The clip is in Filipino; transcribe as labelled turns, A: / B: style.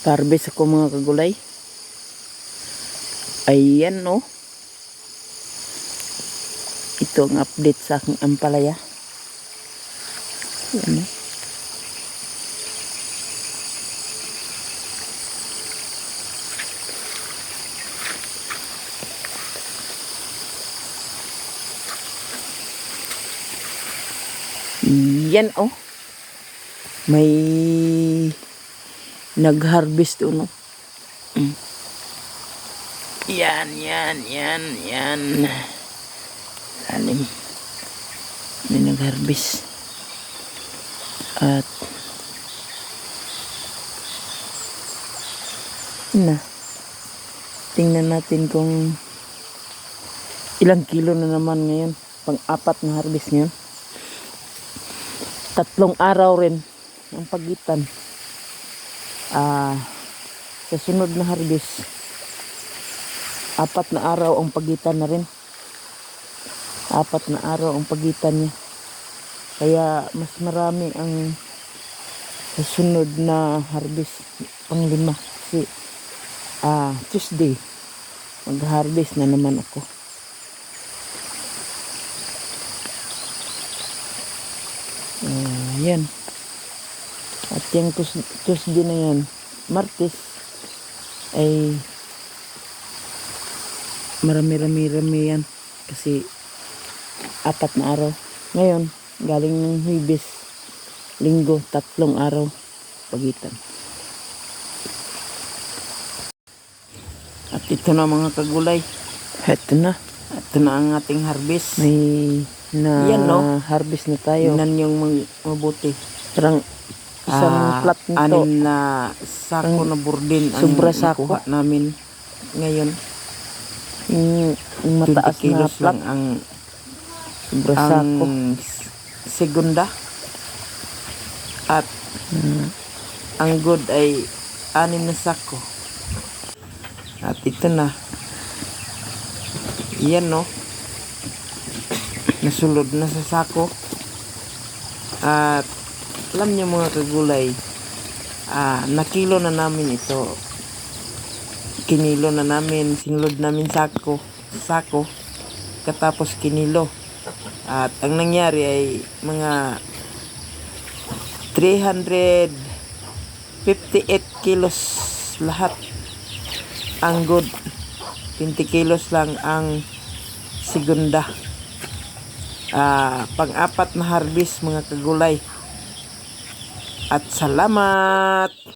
A: Harvest ako mga kagulay. Ayan oh. Ito ang update sa aking ampalaya. Ayan oh. Yan oh. May nag-harvest uno. Mm. Yan, yan, yan, yan. Lalim. May nag-harvest. At na. Tingnan natin kung ilang kilo na naman ngayon. Pang-apat na harvest ngayon. Tatlong araw rin ang pagitan. Ah, sa sunod na harvest, apat na araw ang pagitan na rin. Apat na araw ang pagitan niya. Kaya mas marami ang sa sunod na harvest pang lima. Kasi ah, Tuesday, mag-harvest na naman ako. Ah, yan. At yung Tues- Tuesday na yan, Martes, ay marami-rami-rami yan. Kasi apat na araw. Ngayon, galing ng Huibis, Linggo, tatlong araw pagitan. At ito na mga kagulay. Ito na. Ito na ang ating harvest. May na
B: Yan, no?
A: harvest na tayo.
B: Tingnan yung mabuti.
A: Parang isang
B: Ah,
A: plat nito.
B: Anim na sako na burdin ang
A: Sobra sako.
B: nakuha namin ngayon.
A: Yung, yung
B: 20
A: mataas na
B: lang ang,
A: Sobra
B: ang
A: sako.
B: segunda. At
A: Hmm.
B: ang good ay anim na sako. At ito na. Yan no. Nasulod na sa sako. At alam niyo mga kagulay, ah, nakilo na namin ito. Kinilo na namin, sinulod namin sako, sako, katapos kinilo. At ang nangyari ay mga 358 kilos lahat ang good 20 kilos lang ang segunda ah pang-apat na harvest mga kagulay at salamat